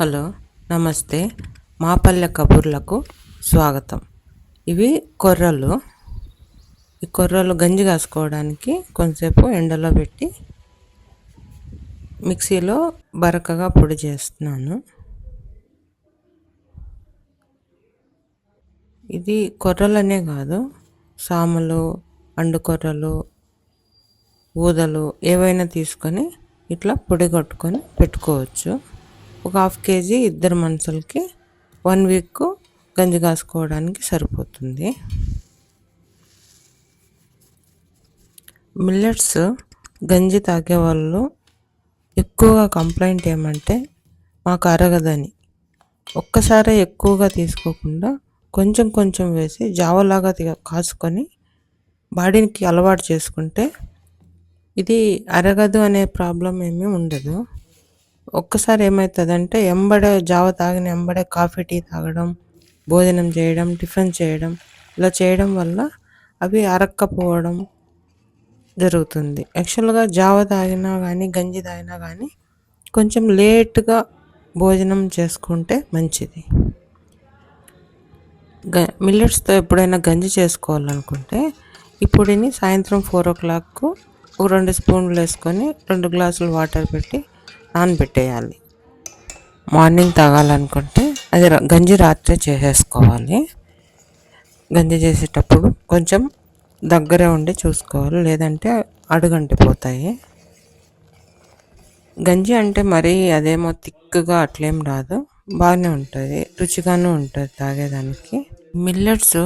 Hello నమస్తే. మా పల్లె కబుర్లకు స్వాగతం. ఇవి కొర్రలు. ఈ కొర్రలు గంజి కాసుకోవడానికి కొంతసేపు ఎండలో పెట్టి మిక్సీలో బరకగా పొడి చేస్తున్నాను. ఇది కొర్రలనే కాదు సామలు అండు కొర్రలు ఊదలు ఏవైనా తీసుకొని ఇట్లా పొడి కట్టుకొని పెట్టుకోవచ్చు. ఒక హాఫ్ కేజీ ఇద్దరు మనుషులకి వన్ వీక్ గంజి కాసుకోవడానికి సరిపోతుంది. మిల్లెట్స్ గంజి తాగే వాళ్ళు ఎక్కువగా కంప్లైంట్ ఏమంటే మాకు అరగదని. ఒక్కసారి ఎక్కువగా తీసుకోకుండా కొంచెం కొంచెం వేసి జావలాగా కాసుకొని బాడీకి అలవాటు చేసుకుంటే ఇది అరగదు అనే ప్రాబ్లం ఏమీ ఉండదు. ఒక్కసారి ఏమవుతుందంటే ఎంబడే జావ తాగిన ఎంబడే కాఫీ టీ తాగడం భోజనం చేయడం టిఫిన్ చేయడం ఇలా చేయడం వల్ల అవి అరక్కపోవడం జరుగుతుంది. యాక్చువల్గా జావ తాగినా కానీ గంజి తాగినా కానీ కొంచెం లేట్గా భోజనం చేసుకుంటే మంచిది. గ మిల్లెట్స్తో ఎప్పుడైనా గంజి చేసుకోవాలనుకుంటే ఈ పొడిని సాయంత్రం ఫోర్ ఓ క్లాక్కు ఒక రెండు స్పూన్లు వేసుకొని రెండు గ్లాసులు వాటర్ పెట్టి నానబెట్టేయాలి మార్నింగ్ తాగాలనుకుంటే అది గంజి రాత్రే చేసేసుకోవాలి. గంజి చేసేటప్పుడు కొంచెం దగ్గరే ఉండి చూసుకోవాలి లేదంటే అడుగంటిపోతాయి గంజి అంటే మరీ అదేమో తిక్కుగా అట్లేం రాదు. బాగానే ఉంటుంది రుచిగానే ఉంటుంది తాగేదానికి. మిల్లెట్స్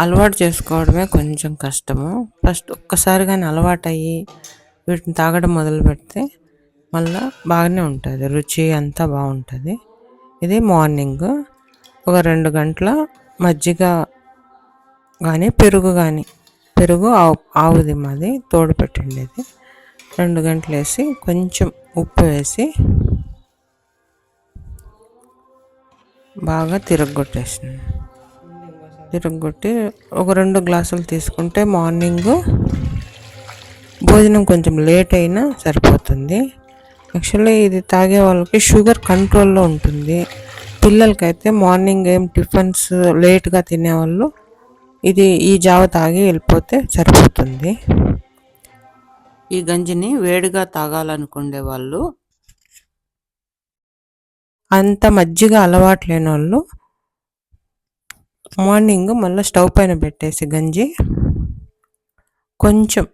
అలవాటు చేసుకోవడమే కొంచెం కష్టము. ఫస్ట్ ఒక్కసారి కానీ అలవాటు అయ్యి వీటిని తాగడం మొదలు పెడితే మళ్ళీ బాగానే ఉంటుంది. రుచి అంతా బాగుంటుంది. ఇది మార్నింగ్ ఒక రెండు గంటల మజ్జిగ కానీ పెరుగు కానీ పెరుగు ఆవు ఆవుది మాది తోడు పెట్టిండేది. రెండు గంటలు వేసి కొంచెం ఉప్పు వేసి బాగా తిరగొట్టేసింది తిరగొట్టి ఒక రెండు గ్లాసులు తీసుకుంటే మార్నింగ్ భోజనం కొంచెం లేట్ అయినా సరిపోతుంది. యాక్చువల్లీ ఇది తాగే వాళ్ళకి షుగర్ కంట్రోల్లో ఉంటుంది. పిల్లలకైతే మార్నింగ్ ఏం టిఫిన్స్ లేట్గా తినేవాళ్ళు ఇది ఈ జావ తాగి వెళ్ళిపోతే సరిపోతుంది. ఈ గంజిని వేడిగా తాగాలనుకునే వాళ్ళు అంత మజ్జిగ అలవాటు లేని వాళ్ళు మార్నింగ్ మళ్ళీ స్టవ్ పైన పెట్టేసి గంజి కొంచెం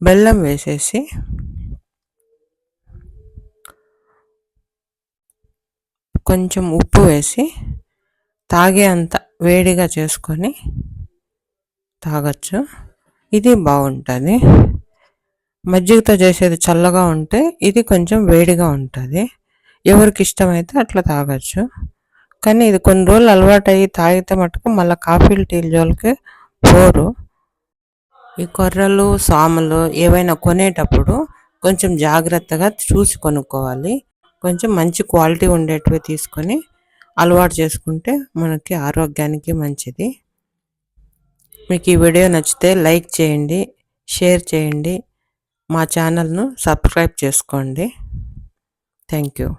బెల్లం వేసేసి కొంచెం ఉప్పు వేసి తాగే అంత వేడిగా చేసుకొని తాగొచ్చు. ఇది బాగుంటుంది. మజ్జిగతో చేసేది చల్లగా ఉంటే ఇది కొంచెం వేడిగా ఉంటుంది. ఎవరికి ఇష్టమైతే అట్లా తాగొచ్చు. కానీ ఇది కొన్ని రోజులు అలవాటు అయ్యి తాగితే మటుకు మళ్ళీ కాఫీలు టీలు జోలికి పోరు. ఈ కొర్రలు సాములు ఏవైనా కొనేటప్పుడు కొంచెం జాగ్రత్తగా చూసి కొనుక్కోవాలి. కొంచెం మంచి క్వాలిటీ ఉండేటివి తీసుకొని అలవాటు చేసుకుంటే మనకి ఆరోగ్యానికి మంచిది. మీకు ఈ వీడియో నచ్చితే లైక్ చేయండి షేర్ చేయండి మా ఛానల్ను సబ్స్క్రైబ్ చేసుకోండి. Thank you.